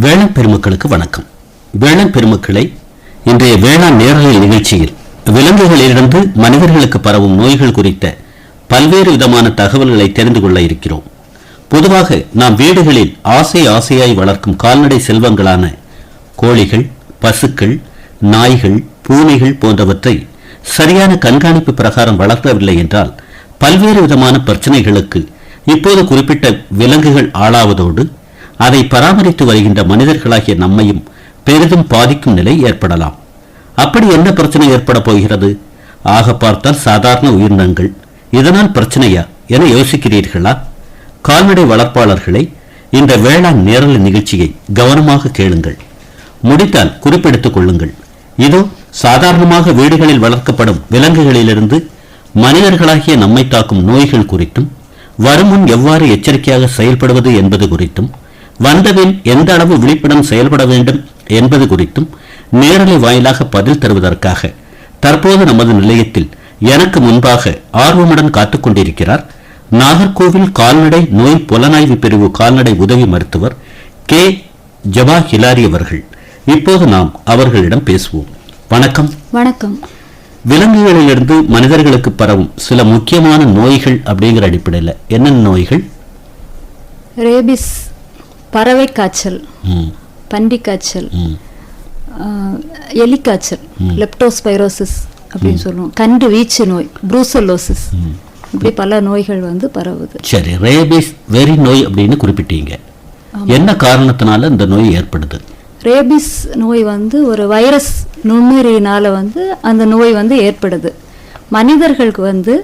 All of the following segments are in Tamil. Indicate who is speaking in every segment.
Speaker 1: வேளாண் பெருமக்களுக்கு வணக்கம். வேளாண் பெருமக்களை இன்றைய வேளாண் நேரலை நிகழ்ச்சியில் விலங்குகளிலிருந்து மனிதர்களுக்கு பரவும் நோய்கள் குறித்த பல்வேறு விதமான தகவல்களை தெரிந்து கொள்ள இருக்கிறோம். பொதுவாக நாம் வீடுகளில் ஆசை ஆசையாய் வளர்க்கும் கால்நடை செல்வங்களான கோழிகள் பசுக்கள் நாய்கள் பூனைகள் போன்றவற்றை சரியான கண்காணிப்பு பிரகாரம் வளர்க்கவில்லை என்றால் பல்வேறு விதமான பிரச்சனைகளுக்கு இப்போது குறிப்பிட்ட விலங்குகள் ஆளாவதோடு அதை பராமரித்து வருகின்ற மனிதர்களாகிய நம்மையும் பெரிதும் பாதிக்கும் நிலை ஏற்படலாம். அப்படி என்ன பிரச்சனை ஏற்பட போகிறது? ஆக பார்த்தால் சாதாரண உயிரினங்கள். இதனால் பிரச்சனையா? என யோசிக்கிறீர்களா? கால்நடை வளர்ப்பாளர்களை இந்த வேளாண் நேரல நிகழ்ச்சியை கவனமாக கேளுங்கள். முடித்தால் குறிப்பெடுத்துக் கொள்ளுங்கள். இதோ சாதாரணமாக வீடுகளில் வளர்க்கப்படும் விலங்குகளிலிருந்து மனிதர்களாகிய நம்மை தாக்கும் நோய்கள் குறித்தும் வருமுன் எவ்வாறு எச்சரிக்கையாக செயல்படுவது என்பது குறித்தும் வந்தபின் எந்த அளவு விழிப்புடன் செயல்பட வேண்டும் என்பது குறித்தும் நேரலை வாயிலாக பதில் தருவதற்காக தற்போது நமது நிலையத்தில் எனக்கு முன்பாக ஆர்வமுடன் காத்துக் கொண்டிருக்கிறார் நாகர்கோவில் கால்நடை நோய் புலனாய்வு பிரிவு கால்நடை உதவி மருத்துவர் கே. ஜவா ஹிலாரி அவர்கள். இப்போது நாம் அவர்களிடம் பேசுவோம். வணக்கம்.
Speaker 2: வணக்கம்.
Speaker 1: விலங்குகளிலிருந்து மனிதர்களுக்கு பரவும் சில முக்கியமான நோய்கள் அப்படிங்கிற அடிப்படையில் என்னென்ன நோய்கள்?
Speaker 2: ரேபிஸ். பறவை காய்ச்சல் பன்றி காய்ச்சல் எலிக்காய்ச்சல் லெப்டோஸ்பைரோசிஸ் அப்படின்னு சொல்லுவோம். கன்று வீச்சு நோய் ப்ரூசலோசிஸ் இப்படி பல நோய்கள் வந்து பரவுது.
Speaker 1: சரி ரேபிஸ் வெறி நோய் அப்படின்னு குறிப்பிட்டீங்க. என்ன காரணத்தினால இந்த நோய் ஏற்படுது?
Speaker 2: ரேபிஸ் நோய் வந்து ஒரு வைரஸ் நுண்ணுயிரினால வந்து அந்த நோய் வந்து ஏற்படுது. மனிதர்களுக்கு வந்து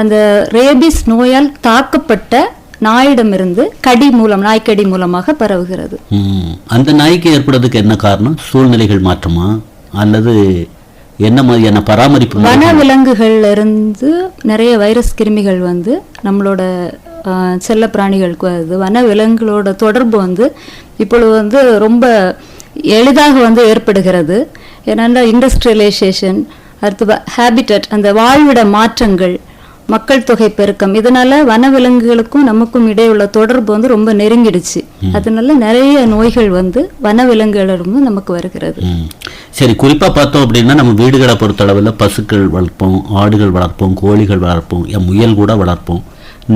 Speaker 2: அந்த ரேபிஸ் நோயால் தாக்கப்பட்ட நாயிடமிருந்து கடி மூலம் நாய்க்கடி மூலமாக பரவுகிறது.
Speaker 1: அந்த நாய்க்கு ஏற்படுறதுக்கு என்ன காரணம்? சூழ்நிலைகள் மாற்றமா? அல்லது என்ன மாதிரியான பராமரிப்பு?
Speaker 2: வன விலங்குகள்ல இருந்து நிறைய வைரஸ் கிருமிகள் வந்து நம்மளோட செல்ல பிராணிகளுக்கு வருது. வன விலங்குகளோட தொடர்பு வந்து இப்பொழுது வந்து ரொம்ப எளிதாக வந்து ஏற்படுகிறது. ஏன்னா இண்டஸ்ட்ரியலைசேஷன் அடுத்து ஹேபிட்டட் அந்த வாழ்விட மாற்றங்கள் மக்கள் தொகை பெருக்கம். இதனால வனவிலங்குகளுக்கும் நமக்கும் இடையே உள்ள தொடர்பு வந்து ரொம்ப நெருங்கிடுச்சு. அதனால நிறைய நோய்கள் வந்து வனவிலங்குகளிடமும் நமக்கு வருகிறது.
Speaker 1: சரி குறிப்பா பார்த்தோம் அப்படின்னா நம்ம வீடுகளை பொறுத்தளவில் பசுக்கள் வளர்ப்போம் ஆடுகள் வளர்ப்போம் கோழிகள் வளர்ப்போம் என் முயல் கூட வளர்ப்போம்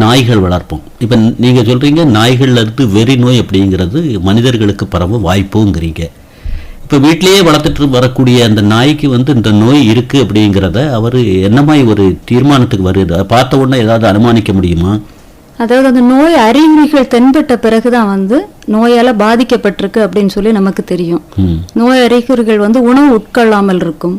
Speaker 1: நாய்கள் வளர்ப்போம். இப்போ நீங்க சொல்றீங்க நாய்கள்ல இருந்து வெறி நோய் அப்படிங்கிறது மனிதர்களுக்கு பரவ வாய்ப்புங்கிறீங்க. இப்போ வீட்டிலேயே வளர்த்துட்டு வரக்கூடிய அந்த நாய்க்கு வந்து இந்த நோய் இருக்கு அப்படிங்கிறத அவர் என்ன மாதிரி ஒரு தீர்மானத்துக்கு வருது? அதை பார்த்த உடனே ஏதாவது அனுமானிக்க முடியுமா?
Speaker 2: அதாவது அந்த நோய் அறிகுறிகள் தென்பட்ட பிறகுதான் வந்து நோயால பாதிக்கப்பட்டிருக்கு அப்படின்னு சொல்லி நமக்கு தெரியும். நோய் அறிகுறிகள் வந்து உணவு உட்கொள்ளாமல் இருக்கும்.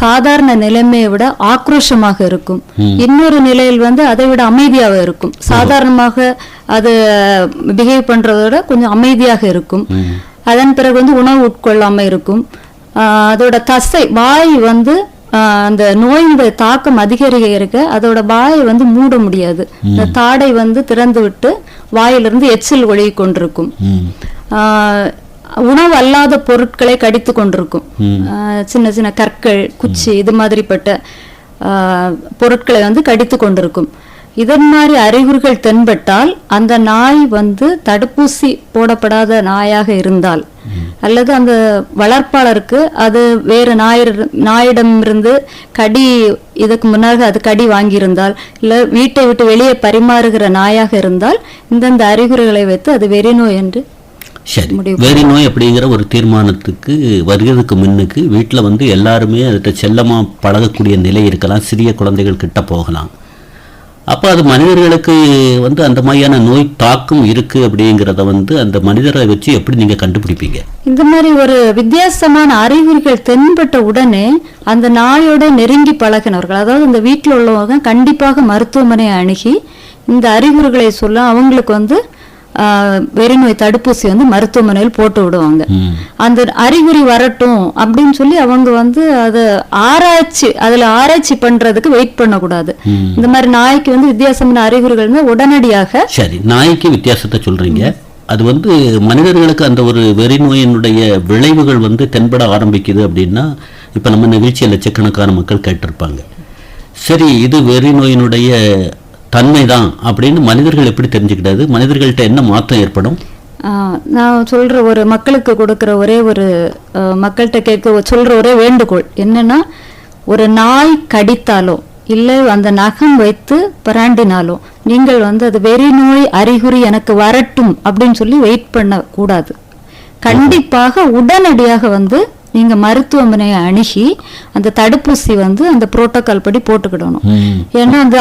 Speaker 2: சாதாரண நிலைமையை விட ஆக்ரோஷமாக இருக்கும். இன்னொரு நிலையில் வந்து அதை விட அமைதியாக இருக்கும். சாதாரணமாக அது பிஹேவ் பண்றதை விட கொஞ்சம் அமைதியாக இருக்கும். அதன் பிறகு வந்து உணவு உட்கொள்ளாம இருக்கும். அதோட தசை வாய் வந்து அந்த நோயினுடைய தாக்கம் அதிகரிக்க இருக்க அதோட வாயை வந்து மூட முடியாது. இந்த தாடை வந்து திறந்து விட்டு வாயிலிருந்து எச்சில் ஒழுகி கொண்டிருக்கும். உணவு அல்லாத பொருட்களை கடித்து கொண்டிருக்கும். சின்ன சின்ன கற்கள் குச்சி இது மாதிரிப்பட்ட பொருட்களை வந்து கடித்து கொண்டிருக்கும். இதன் மாதிரி அறிகுறிகள் தென்பட்டால் அந்த நாய் வந்து தடுப்பூசி போடப்படாத நாயாக இருந்தால். அல்லது அந்த வளர்ப்பாளருக்கு அது வேறு நாயிர நாயிடமிருந்து கடி இதுக்கு முன்னாக அது கடி வாங்கியிருந்தால் இல்லை வீட்டை விட்டு வெளியே பரிமாறுகிற நாயாக இருந்தால் இந்தந்த அறிகுறிகளை வைத்து அது வெறிநோய் என்று
Speaker 1: சரி. வெறி நோய் அப்படிங்கிற ஒரு தீர்மானத்துக்கு வருகிறதுக்கு முன்னுக்கு வீட்டில் வந்து எல்லாருமே அதுகிட்ட செல்லமாக பழகக்கூடிய நிலை இருக்கலாம் சிறிய குழந்தைகள் கிட்ட போகலாம். அப்போ அது மனிதர்களுக்கு வந்து அந்த மாதிரியான நோய் தாக்கம் இருக்கு அப்படிங்கிறத வந்து அந்த மனிதரை வச்சு எப்படி நீங்கள் கண்டுபிடிப்பீங்க?
Speaker 2: இந்த மாதிரி ஒரு வித்தியாசமான அறிகுறிகள் தென்பட்ட உடனே அந்த நாயோட நெருங்கி பழகினவர்கள் அதாவது இந்த வீட்டில் உள்ளவங்க கண்டிப்பாக மருத்துவமனையை அணுகி இந்த அறிகுறிகளை சொல்ல அவங்களுக்கு வந்து வெறிநோய் தடுப்பூசி வந்து மருத்துவமனையில் போட்டு விடுவாங்க. அந்த அறிகுறி வரட்டும் அப்படின்னு சொல்லி அவங்க வந்து அதை ஆராய்ச்சி அதுல ஆராய்ச்சி பண்றதுக்கு வெயிட் பண்ணக்கூடாது. இந்த மாதிரி நாய்க்கு வந்து வித்தியாசமான அறிகுறிகள் உடனடியாக
Speaker 1: சரி நாய்க்கு வித்தியாசத்தை சொல்றீங்க. அது வந்து மனிதர்களுக்கு அந்த ஒரு வெறி நோயினுடைய விளைவுகள் வந்து தென்பட ஆரம்பிக்குது அப்படின்னா இப்போ நம்ம நிகழ்ச்சியில் லட்சக்கணக்கான மக்கள் கேட்டிருப்பாங்க. சரி இது வெறி நோயினுடைய தன்மை தான் அப்படின்னு மனிதர்கள் எப்படி தெரிஞ்சுக்கிட்டது? மனிதர்கள்ட்ட என்ன மாற்றம் ஏற்படும்?
Speaker 2: நான் சொல்ற ஒரு மக்களுக்கு கொடுக்கிற ஒரே ஒரு மக்கள்கிட்ட கேட்க சொல்ற ஒரே வேண்டுகோள் என்னன்னா ஒரு நாய் கடித்தாலோ இல்லை அந்த நகம் வைத்து பிராண்டினாலோ நீங்கள் வந்து அது வெறி நோய் அறிகுறி எனக்கு வரட்டும் அப்படின்னு சொல்லி வெயிட் பண்ண கூடாது. கண்டிப்பாக உடனடியாக வந்து நீங்க மருத்துவமனையை அணுகி அந்த தடுப்பூசி வந்து அந்த புரோட்டோகால் படி போட்டுக்கிடணும். ஏன்னா அந்த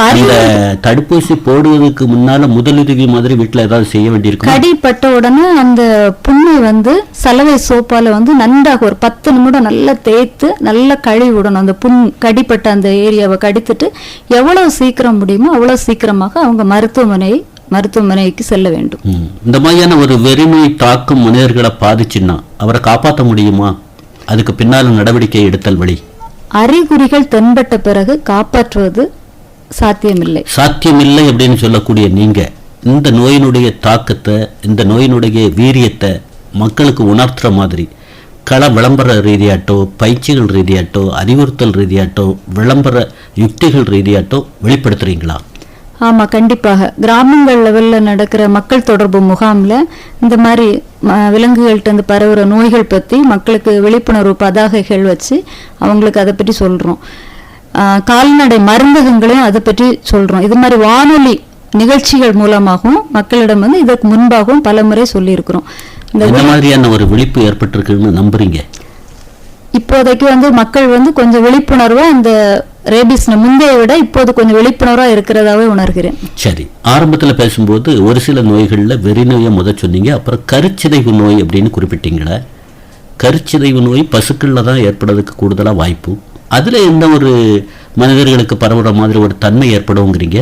Speaker 1: தடுப்பூசி போடுவதற்கு முன்னால முதலுதவி மாதிரி வீட்டுல ஏதாவது செய்ய வேண்டியிருக்கும்?
Speaker 2: கடிப்பட்ட உடனே அந்த புண்ணை வந்து சலவை சோப்பால வந்து நன்றாக ஒரு பத்து நிமிடம் நல்லா தேய்த்து நல்லா கழுவி விடணும். அந்த புண் கடிப்பட்ட அந்த ஏரியாவை கடித்துட்டு எவ்வளவு சீக்கிரம் முடியுமோ அவ்வளவு சீக்கிரமாக அவங்க மருத்துவமனை மருத்துவமனைக்கு செல்ல வேண்டும்.
Speaker 1: இந்த மாதிரியான ஒரு வெறிநோய் தாக்கும் மனிதர்களை பாதிச்சுன்னா அவரை காப்பாற்ற முடியுமா? அதுக்கு பின்னால நடவடிக்கை எடுத்தல் வழி.
Speaker 2: அறிகுறிகள் தென்பட்ட பிறகு காப்பாற்றுவது சாத்தியமில்லை.
Speaker 1: சாத்தியமில்லை அப்படின்னு சொல்லக்கூடிய நீங்க இந்த நோயினுடைய தாக்கத்தை இந்த நோயினுடைய வீரியத்தை மக்களுக்கு உணர்த்துற மாதிரி கள விளம்பர ரீதியாட்டோ பயிற்சிகள் ரீதியாட்டோ அறிவுறுத்தல் ரீதியாட்டோ விளம்பர யுக்திகள் ரீதியாட்டோ வெளிப்படுத்துறீங்களா?
Speaker 2: ஆமா கண்டிப்பாக. கிராமங்கள் லெவல்ல நடக்கிற மக்கள் தொடர்பு முகாம்ல இந்த மாதிரி ம, விலங்குகள்ட்ட இருந்து பரவுற நோய்கள் பத்தி மக்களுக்கு விழிப்புணர்வு பதாகைகள் வச்சு அவங்களுக்கு அதை பற்றி சொல்றோம். ஆ, கால்நடை மருந்தகங்களையும் அதை பற்றி சொல்றோம். இது மாதிரி வானொலி நிகழ்ச்சிகள் மூலமாகவும் மக்களிடம் வந்து இதற்கு முன்பாகவும் பல முறை சொல்லியிருக்கிறோம். இந்த
Speaker 1: மாதிரியான ஒரு விழிப்பு ஏற்பட்டிருக்குன்னு நம்புறீங்க?
Speaker 2: இப்போதைக்கு வந்து மக்கள் வந்து கொஞ்சம் விழிப்புணர்வா இந்த ரேபிஸ் முந்தைய விட இப்போது கொஞ்சம் விழிப்புணர்வா இருக்கிறதாவே உணர்கிறேன்.
Speaker 1: சரி ஆரம்பத்துல பேசும்போது ஒரு சில நோய்கள்ல வெறிநோயை முத சொன்னீங்க அப்புறம் கருச்சிதைவு நோய் அப்படின்னு குறிப்பிட்டீங்களே கருச்சிதைவு நோய் பசுக்கள்ல தான் ஏற்படுறதுக்கு கூடுதலா வாய்ப்பு. அதுல எந்த ஒரு மனிதர்களுக்கு பரவுற மாதிரி ஒரு தன்மை ஏற்படுங்கிறீங்க?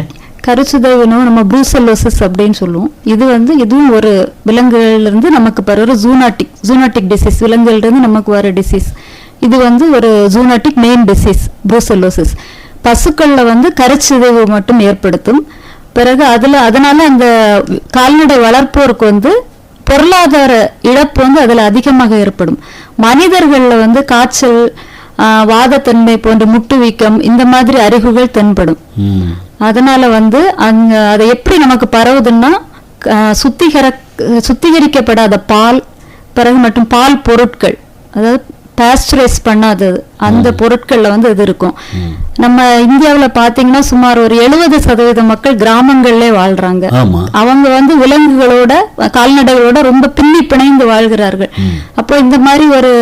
Speaker 2: கருச்சிதைவு நோய் நம்ம ப்ரூசல்லோசிஸ் அப்படின்னு சொல்லுவோம். இது வந்து இதுவும் ஒரு விலங்குகள்ல இருந்து நமக்கு பரவுற ஜூனாட்டிக் ஜூனாட்டிக் டிசீஸ் விலங்குகள்ல இருந்து நமக்கு வர டிசீஸ் இது வந்து ஒரு ஜூனாட்டிக் மெயின் டிசீஸ் ப்ரூசல்லோசிஸ் பசுக்கள்ல வந்து கருச்சிதைவு மட்டும் ஏற்படுத்தும். பிறகு அதுல அதனால அந்த கால்நடை வளர்ப்போருக்கு வந்து பொருளாதார இழப்பு வந்து அதுல அதிகமாக ஏற்படும். மனிதர்கள்ல வந்து காய்ச்சல் வாதத்தன்மை போன்ற முட்டு வீக்கம் இந்த மாதிரி அறிகுறிகள் தென்படும். அதனால வந்து அங்க அதை எப்படி நமக்கு பரவுதுன்னா சுத்திகர சுத்திகரிக்கப்படாத பால் பிறகு மற்றும் பால் பொருட்கள். அதாவது பாஸ்டரைஸ் பண்ணாதது அந்த பொருட்கள்ல வந்து இது இருக்கும். நம்ம இந்தியாவுல பாத்தீங்கன்னா சுமார் ஒரு எழுபது சதவீத மக்கள் கிராமங்கள்ல வாழ்றாங்க. அவங்க வந்து விலங்குகளோட கால்நடைகளோட ரொம்ப பின்னி பிணைந்து வாழ்கிறார்கள். அப்போ இந்த மாதிரி ஒரு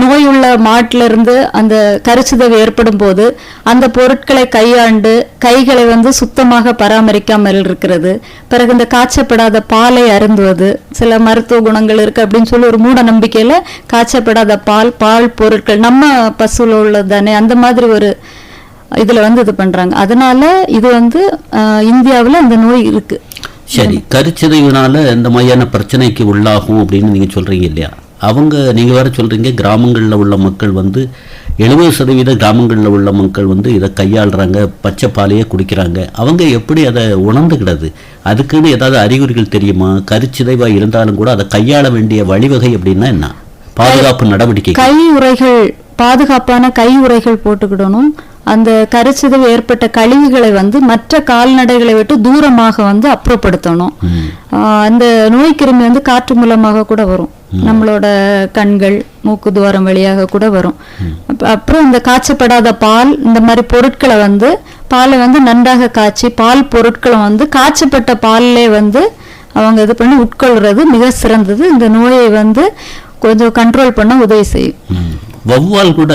Speaker 2: நோயுள்ள மாட்டிலிருந்து அந்த கரிச்சிதவு ஏற்படும் போது அந்த பொருட்களை கையாண்டு கைகளை வந்து சுத்தமாக பராமரிக்காமல் இருக்கிறது. பிறகு இந்த காய்ச்சப்படாத பாலை அருந்துவது சில மருத்துவ குணங்கள் இருக்கு அப்படின்னு சொல்லி ஒரு மூட நம்பிக்கையில காய்ச்சப்படாத பால் பால் பொருட்கள் நம்ம பசுல உள்ளது தானே அந்த மாதிரி ஒரு இதுல வந்து இது பண்றாங்க. அதனால இது வந்து இந்தியாவில் அந்த நோய் இருக்கு.
Speaker 1: சரி கருச்சிதைவுனால இந்த மாதிரியான பிரச்சனைக்கு உள்ளாகும் அப்படின்னு நீங்க சொல்றீங்க இல்லையா? அவங்க நீங்க வேற சொல்றீங்க கிராமங்கள்ல உள்ள மக்கள் வந்து எழுபது சதவீத கிராமங்கள்ல உள்ள மக்கள் வந்து இதை கையாளுறாங்க பச்சை பாலையே குடிக்கிறாங்க. அவங்க எப்படி அதை உணர்ந்துக்கிடாது அதுக்குன்னு ஏதாவது அறிகுறிகள் தெரியுமா? கருச்சிதைவா இருந்தாலும் கூட அதை கையாள வேண்டிய வழிவகை அப்படின்னா என்ன? பாதுகாப்பு நடவடிக்கை
Speaker 2: கை உறைகள் பாதுகாப்பான கை உறைகள் போட்டுக்கிடணும். அந்த கருச்சிதவு ஏற்பட்ட கழிவுகளை வந்து மற்ற கால்நடைகளை விட்டு தூரமாக வந்து அப்புறப்படுத்தணும். அந்த நோய் கிருமி வந்து காற்று மூலமாக கூட வரும். நம்மளோட கண்கள் மூக்கு துவாரம் வழியாக கூட வரும். அப்புறம் இந்த காய்ச்சப்படாத பால் இந்த மாதிரி பொருட்களை வந்து பாலை வந்து நன்றாக காய்ச்சி பால் பொருட்களை வந்து காய்ச்சப்பட்ட பாலிலே வந்து அவங்க இது பண்ணி உட்கொள்றது மிக சிறந்தது. இந்த நோயை வந்து கொஞ்சம் கண்ட்ரோல் பண்ண உதவி செய்யும்.
Speaker 1: வௌவால் கூட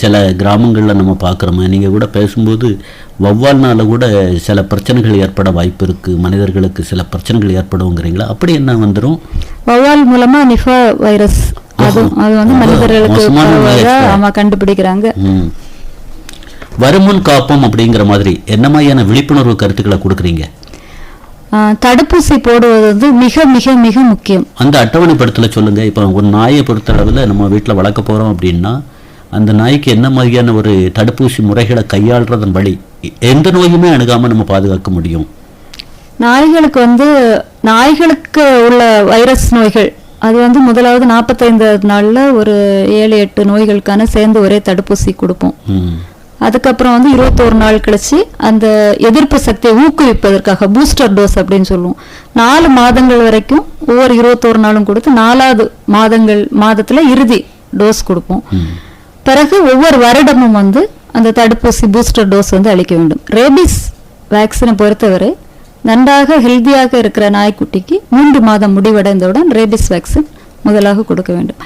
Speaker 1: சில கிராமங்களில் நம்ம பார்க்குறோமே. நீங்கள் கூட பேசும்போது வௌவால்னால கூட சில பிரச்சனைகள் ஏற்பட வாய்ப்பு இருக்குது மனிதர்களுக்கு சில பிரச்சனைகள் ஏற்படுங்கிறீங்களா? அப்படி என்ன வந்துடும்
Speaker 2: வௌவால் மூலமா நிஃபா வைரஸ் அது அது வந்து மனிதர்களுக்கு
Speaker 1: மோசமான நோய்
Speaker 2: பரவுவதா,
Speaker 1: actually.
Speaker 2: ஆமா கண்டுபிடிக்கிறாங்க.
Speaker 1: வருமுன் காப்போம் அப்படிங்கிற மாதிரி என்ன மாதிரியான விழிப்புணர்வு கருத்துக்களை கொடுக்குறீங்க?
Speaker 2: தடுப்பூசி போடுவது வந்து மிக மிக மிக முக்கியம்.
Speaker 1: அந்த அட்டவணை படத்தில் சொல்லுங்க. இப்போ ஒரு நாயை பொறுத்தளவில் நம்ம வீட்டில் வளர்க்க போகிறோம் அப்படின்னா அந்த நாய்க்கு என்ன மாதிரியான ஒரு தடுப்பூசி முறைகளை கையாளுறதன் வழி எந்த நோயுமே அணுகாமல் நம்ம பாதுகாக்க முடியும்.
Speaker 2: நாய்களுக்கு வந்து நாய்களுக்கு உள்ள வைரஸ் நோய்கள் அது வந்து முதலாவது நாற்பத்தைந்து நாள்ல ஒரு ஏழு எட்டு நோய்களுக்கான சேர்ந்து ஒரே தடுப்பூசி கொடுப்போம். அதுக்கப்புறம் வந்து இருபத்தோரு நாள் கழிச்சு அந்த எதிர்ப்பு சக்தியை ஊக்குவிப்பதற்காக பூஸ்டர் டோஸ் அப்படின்னு சொல்லுவோம். நாலு மாதங்கள் வரைக்கும் ஒவ்வொரு இருபத்தோரு நாளும் கொடுத்து நாலாவது மாதங்கள் மாதத்துல இறுதி டோஸ் கொடுப்போம். பிறகு ஒவ்வொரு வருடமும் வந்து அந்த தடுப்பூசி பூஸ்டர் டோஸ் வந்து அளிக்க வேண்டும். ரேபிஸ் வேக்சினை பொறுத்தவரை நன்றாக ஹெல்தியாக இருக்கிற நாய்க்குட்டிக்கு மூன்று மாதம் முடிவடைந்தவுடன் ரேபிஸ் வேக்சின் முதலாக கொடுக்க வேண்டும்.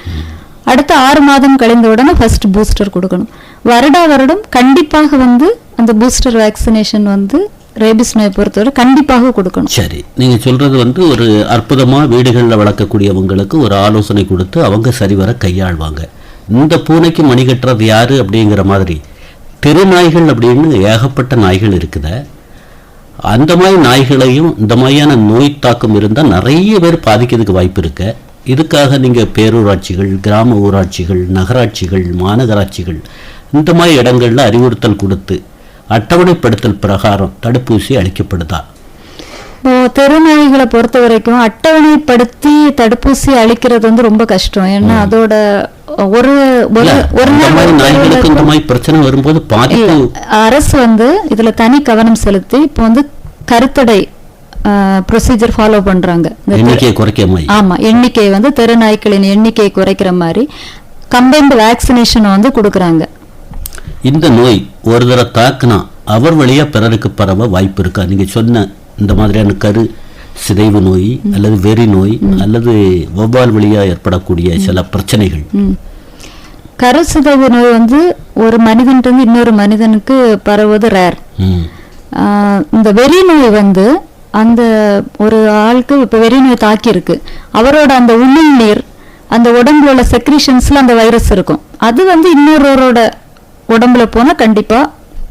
Speaker 2: அடுத்த ஆறு மாதம் கழிந்த உடனே ஃபர்ஸ்ட் பூஸ்டர் கொடுக்கணும். வருடா வருடம் கண்டிப்பாக வந்து அந்த பூஸ்டர் வேக்சினேஷன் வந்து ரேபிஸ் நோயை பொறுத்தவரை கண்டிப்பாக கொடுக்கணும்.
Speaker 1: சரி நீங்க சொல்றது வந்து ஒரு அற்புதமா வீடுகளில் வளர்க்கக்கூடியவங்களுக்கு ஒரு ஆலோசனை கொடுத்து அவங்க சரிவர கையாள்வாங்க. இந்த பூனைக்கு மணி கட்டுறது யாரு அப்படிங்கிற மாதிரி தெருநாய்கள் அப்படின்னு ஏகப்பட்ட நாய்கள் இருக்குத. அந்த மாதிரி நாய்களையும் இந்த மாதிரியான நோய் தாக்கம் இருந்தால் நிறைய பேர் பாதிக்கிறதுக்கு வாய்ப்பு இருக்கு. இதுக்காக நீங்கள் பேரூராட்சிகள் கிராம ஊராட்சிகள் நகராட்சிகள் மாநகராட்சிகள் இந்த மாதிரி இடங்கள்ல அறிவுறுத்தல் கொடுத்து அட்டவணைப்படுத்தல் பிரகாரம் தடுப்பூசி அளிக்கப்படுதா?
Speaker 2: இப்போ தெருநாய்களை பொறுத்த வரைக்கும் அட்டவணைப்படுத்தி தடுப்பூசி அளிக்கிறது வந்து ரொம்ப கஷ்டம். ஏன்னா அதோட ஒரு ஒரு
Speaker 1: பிரச்சனை வரும்போது
Speaker 2: அரசு வந்து இதுல தனி கவனம் செலுத்தி இப்போ வந்து கருத்தடை ப்ரொசீஜர் ஃபாலோ பண்றாங்க. ஆமா எண்ணிக்கை வந்து தெருநாய்க்களின் எண்ணிக்கையை குறைக்கிற மாதிரி கம்பைன்டு வேக்சினேஷன் வந்து கொடுக்குறாங்க.
Speaker 1: இந்த நோய் ஒரு தடவை தாக்குனா அவர் வழியா பிறருக்கு பரவ வாய்ப்பு இருக்கா? நீங்க சொன்ன இந்த மாதிரியான கரு சிதைவு நோய் அல்லது வெறி நோய் அல்லது வௌவால் வழியா ஏற்படக்கூடிய சில பிரச்சனைகள்.
Speaker 2: ம். கருச்சிதைவு நோய் வந்து ஒரு மனிதன்ட்டு இன்னொரு மனிதனுக்கு பரவுவது ரேர். இந்த வெறி நோய் வந்து அந்த ஒரு ஆளுக்கு இப்ப வெறி நோய் தாக்கி இருக்கு அவரோட அந்த உமிழ்நீர் அந்த உடம்புல உள்ள செக்ரீஷன்ஸ்ல அந்த வைரஸ் இருக்கும். அது வந்து இன்னொருவரோட உடம்புல போனா கண்டிப்பா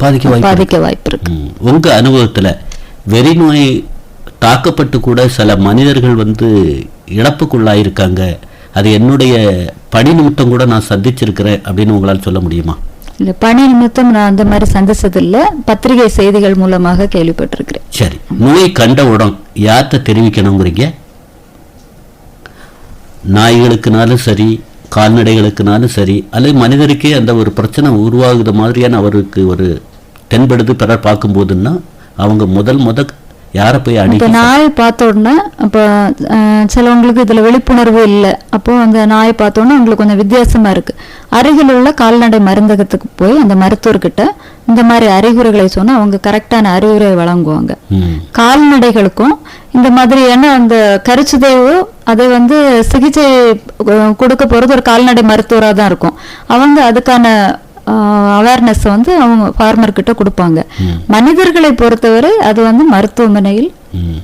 Speaker 1: பாதிக்க.
Speaker 2: பாதிக்க வாய்ப்பு இருக்கு.
Speaker 1: ம். உங்க அனுபவத்துல வெறி நோய் தாக்கப்பட்டு கூட சில மனிதர்கள் வந்து இழப்புக்குள்ளாயிருக்காங்க. அது என்னுடைய பணி நிமித்தம் கூட நான் சந்திச்சிருக்கிறேன் அப்படின்னு உங்களால் சொல்ல முடியுமா?
Speaker 2: இல்ல பணி நிமித்தம் நான் அந்த மாதிரி சந்திச்சது இல்ல பத்திரிகை செய்திகள் மூலமாக கேள்விப்பட்டிருக்கிறேன்.
Speaker 1: சரி. நோய் கண்டவுடன் யார்கிட்ட தெரிவிக்கணுங்கிறீங்க? நாய்களுக்குனாலும் சரி கால்நடைகளுக்குனாலும் சரி அல்லது மனிதருக்கே அந்த ஒரு பிரச்சனை உருவாகுத மாதிரியான அவருக்கு ஒரு தென்படுது பிறர் பார்க்கும்போதுன்னா அவங்க முதல் முத யாரை போய்
Speaker 2: இப்ப
Speaker 1: அணுகி
Speaker 2: நாய் பார்த்த உடனே அப்ப அஹ், சிலவங்களுக்கு இதுல விழிப்புணர்வு இல்லை. அப்போ அந்த நாயை பார்த்த உடனே உங்களுக்கு கொஞ்சம் வித்தியாசமா இருக்கு. அருகில் உள்ள கால்நடை மருந்தகத்துக்கு போய் அந்த மருத்துவர்கிட்ட இந்த மாதிரி அறிகுறிகளை சொன்னா அவங்க கரெக்டான அறிவுரை வழங்குவாங்க. கால்நடைகளுக்கும் இந்த மாதிரியான அந்த கருச்சிதைவு அதை வந்து சிகிச்சை கொடுக்க போறது ஒரு கால்நடை மருத்துவராக தான் இருக்கும். அவங்க அதுக்கான அவேர்னஸ் வந்து அவங்க ஃபார்மர் கிட்ட கொடுப்பாங்க. மனிதர்களை பொறுத்தவரை அது வந்து மருத்துவமனையில்.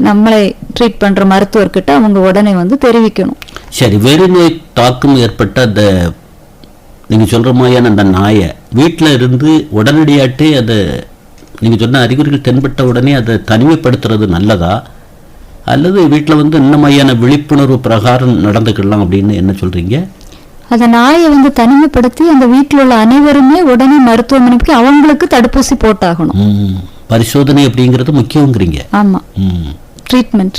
Speaker 2: நம்மளை ட்ரீட் பண்ற மருத்துவர்கிட்ட அவங்க உடனே வந்து தெரிவிக்கணும்.
Speaker 1: சரி வெறி நோய் தாக்கம் ஏற்பட்ட அந்த நீங்க சொல்ற மாதிரியான அந்த நாயை வீட்டில் இருந்து உடனடியாட்டே அதை நீங்க சொன்ன அறிகுறிகள் தென்பட்ட உடனே அதை தனிமைப்படுத்துறது நல்லதா? அல்லது வீட்டில் வந்து இந்த மாதிரியான விழிப்புணர்வு பிரகாரம் நடந்துக்கலாம் அப்படின்னு என்ன சொல்றீங்க?
Speaker 2: அந்த நாயை வந்து தனிமைப்படுத்தி அந்த வீட்டில் உள்ள அனைவருமே உடனே மருத்துவமனைக்கு அவங்களுக்கு தடுப்பூசி போட்டாகணும்.
Speaker 1: பரிசோதனை அப்படிங்கிறது முக்கியங்கிறீங்க
Speaker 2: ஆமா.
Speaker 1: ம்.
Speaker 2: ட்ரீட்மெண்ட்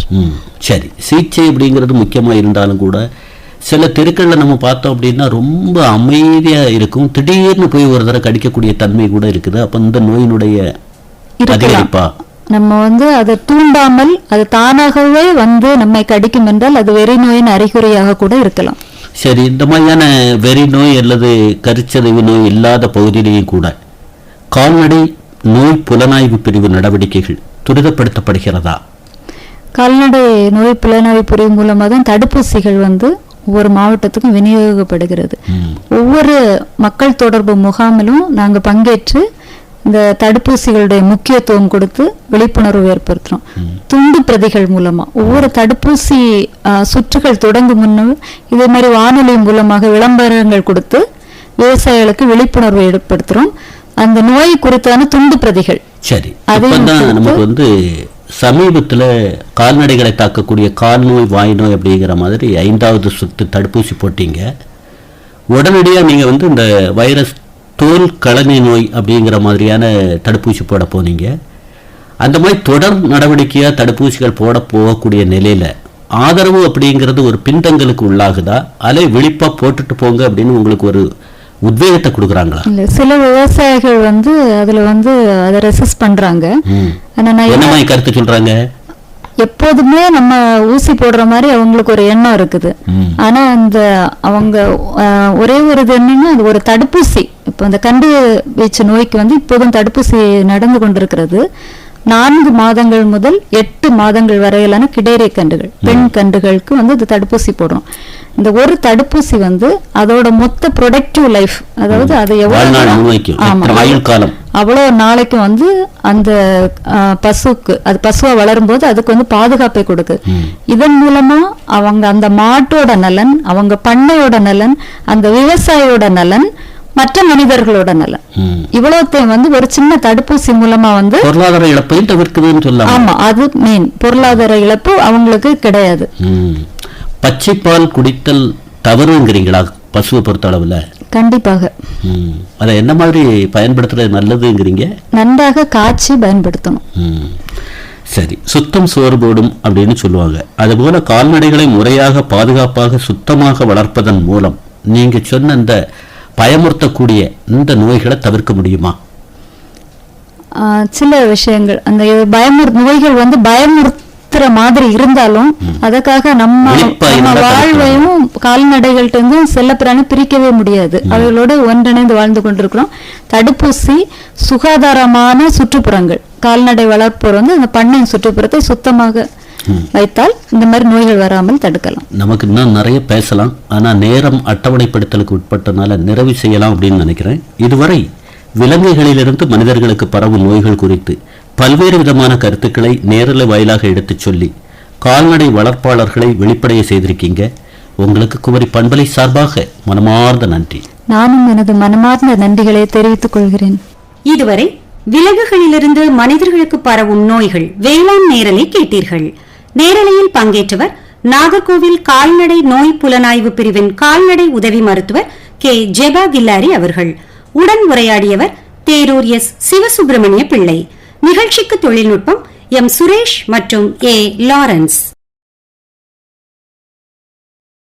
Speaker 1: சரி. சிகிச்சை அப்படிங்கிறது முக்கியமாக இருந்தாலும் கூட சில தெருக்களில் நம்ம பார்த்தோம் அப்படின்னா ரொம்ப அமைதியாக இருக்கும். திடீர்னு போய் ஒரு தடவை கடிக்கக்கூடிய தன்மை கூட இருக்குது. அப்போ இந்த நோயினுடைய. அதிகரிப்பா?
Speaker 2: நம்ம வந்து அதை தூண்டாமல் அது தானாகவே வந்து நம்மை கடிக்கும் என்றால் அது வெறி நோயின் அறிகுறியாக கூட இருக்கலாம்.
Speaker 1: சரி இந்த மாதிரியான வெறி நோய் அல்லது கருச்சதைவு நோய் இல்லாத பகுதியிலேயும் கூட கால்நடை நோய் புலனாய்வு பிரிவு நடவடிக்கைகள் துரிதப்படுத்தப்படுகிறதா?
Speaker 2: கால்நடை நோய் புலனாய்வு பிரிவு மூலமாக தான் தடுப்பூசிகள் வந்து ஒவ்வொரு மாவட்டத்துக்கும் விநியோகிக்கப்படுகிறது.
Speaker 1: ம்.
Speaker 2: ஒவ்வொரு மக்கள் தொடர்பு முகாமிலும் நாங்க பங்கேற்று இந்த தடுப்பூசிகளுடைய முக்கியத்துவம் கொடுத்து விழிப்புணர்வு ஏற்படுத்துறோம். துண்டு பிரதிகள் மூலமா ஒவ்வொரு தடுப்பூசி சுற்றுகள் தொடங்கும் முன்னும் இதே மாதிரி வானொலி மூலமாக விளம்பரங்கள் கொடுத்து விவசாயிகளுக்கு விழிப்புணர்வு ஏற்படுத்துறோம். அந்த நோய் குறித்தான துண்டு பிரதிகள்.
Speaker 1: சரி.
Speaker 2: கொடுத்து-
Speaker 1: நமக்கு வந்து சமீபத்துல கால்நடைகளை தாக்கக்கூடிய கால் நோய் வாய் நோய் அப்படிங்கிற மாதிரி ஐந்தாவது சுத்து தடுப்பூசி போட்டீங்க. உடனடியா நீங்க வந்து இந்த வைரஸ் தோல் கழனி நோய் அப்படிங்கிற மாதிரியான தடுப்பூசி போட போனீங்க. அந்த மாதிரி தொடர் நடவடிக்கையா தடுப்பூசிகள் போட போகக்கூடிய நிலையில ஆதரவு அப்படிங்கிறது ஒரு பின்தங்களுக்கு உள்ளாகுதா? அலை விழிப்பா போட்டுட்டு போங்க அப்படின்னு உங்களுக்கு ஒரு உத்வேகத்தை கொடுக்குறாங்களா?
Speaker 2: இல்ல சில விவசாயிகள் வந்து அதுல வந்து அதை. ஆனா நான்
Speaker 1: என்ன மாதிரி கருத்து சொல்றாங்க?
Speaker 2: எப்போதுமே நம்ம ஊசி போடுற மாதிரி அவங்களுக்கு ஒரு எண்ணம் இருக்குது. ஆனா அந்த அவங்க ஒரே ஒரு இது என்னன்னா அது ஒரு தடுப்பூசி. இப்போ அந்த கண்டு வீச்சு நோய்க்கு வந்து இப்போதும் தடுப்பூசி நடந்து கொண்டிருக்கிறது. நான்கு மாதங்கள் முதல் எட்டு மாதங்கள் வரையிலான கிடைரை கண்டுகள் பெண் கண்டுகளுக்கு வந்து இந்த தடுப்பூசி போடுறோம். இந்த ஒரு தடுப்பூசி வந்து அதோட மொத்த ப்ரொடக்டிவ் லைஃப் அதாவது அது
Speaker 1: காலம்?
Speaker 2: அவ்வளோ நாளைக்கு வந்து அந்த பசுக்கு அது பசுவா வளரும்போது அதுக்கு வந்து பாதுகாப்பை கொடுக்குது இதன் மூலமா அவங்க அந்த மாட்டோட நலன் அவங்க பண்ணையோட நலன் அந்த விவசாயியோட நலன் மற்ற மனிதர்களோட நலன்
Speaker 1: ம்.
Speaker 2: இவ்வளவுத்தையும் வந்து ஒரு சின்ன தடுப்பூசி மூலமா வந்து
Speaker 1: பொருளாதார இழப்பையும் தவிர்க்குதுன்னு சொல்லலாம்
Speaker 2: ஆமா அது மெயின் பொருளாதார இழப்பு அவங்களுக்கு கிடையாது.
Speaker 1: பச்சைப்பால் குடித்தல் தவறுங்கிறீங்களா பசுவை பொறுத்த அளவுல
Speaker 2: கண்டிப்பாக.
Speaker 1: அதை என்ன மாதிரி பயன்படுத்துறது நல்லதுங்கிறீங்க?
Speaker 2: நன்றாக காய்ச்சி பயன்படுத்தணும்.
Speaker 1: சரி சுத்தம் சோறு போடும் அப்படின்னு சொல்லுவாங்க. அதுபோல கால்நடைகளை முறையாக பாதுகாப்பாக சுத்தமாக வளர்ப்பதன் மூலம் நீங்க சொன்ன இந்த பயமுறுத்தக்கூடிய இந்த நோய்களை தவிர்க்க முடியுமா?
Speaker 2: சில விஷயங்கள். அந்த பயமுறு நோய்கள் வந்து பயமுறுத்துற மாதிரி இருந்தாலும் அதுக்காக நம்ம வாழ்வையும் கால்நடைகள்ட்ட இருந்தும் செல்லப்பிராணி பிரிக்கவே முடியாது. அவைகளோடு ஒன்றிணைந்து வாழ்ந்து கொண்டிருக்கிறோம். தடுப்பூசி சுகாதாரமான சுற்றுப்புறங்கள். கால்நடை வளர்ப்போர் வந்து அந்த பண்ணை சுற்றுப்புறத்தை சுத்தமாக வைத்தால் இந்த மாதிரி நோய்கள் வராமல் தடுக்கலாம்.
Speaker 1: நமக்கு இன்னும் நிறைய பேசலாம். ஆனா நேரம் அட்டவணைப்படுத்தலுக்கு உட்பட்டனால நிறைவு செய்யலாம் அப்படின்னு நினைக்கிறேன். இதுவரை விலங்குகளிலிருந்து மனிதர்களுக்கு பரவும் நோய்கள் குறித்து பல்வேறு விதமான கருத்துக்களை நேரலை வாயிலாக எடுத்துச் சொல்லி கால்நடை வளர்ப்பாளர்களை வெளிப்படைய செய்திருக்கீங்க. உங்களுக்கு குமரி பண்பலை சார்பாக மனமார்ந்த நன்றி.
Speaker 2: நானும் எனது மனமார்ந்த நன்றிகளை தெரிவித்துக் கொள்கிறேன்.
Speaker 3: இதுவரை விலங்குகளிலிருந்து மனிதர்களுக்கு பரவும் நோய்கள் வேளாண் நேரலை கேட்டீர்கள். நேரலையில் பங்கேற்றவர் நாகர்கோவில் கால்நடை நோய் புலனாய்வு பிரிவின் கால்நடை உதவி மருத்துவர் கே. ஜெபா கில்லாரி அவர்கள். உடன் உரையாடியவர் தேரூர் எஸ். சிவசுப்பிரமணிய பிள்ளை. நிகழ்ச்சிக்கு தொழில்நுட்பம் எம். சுரேஷ் மற்றும் ஏ. லாரன்ஸ்.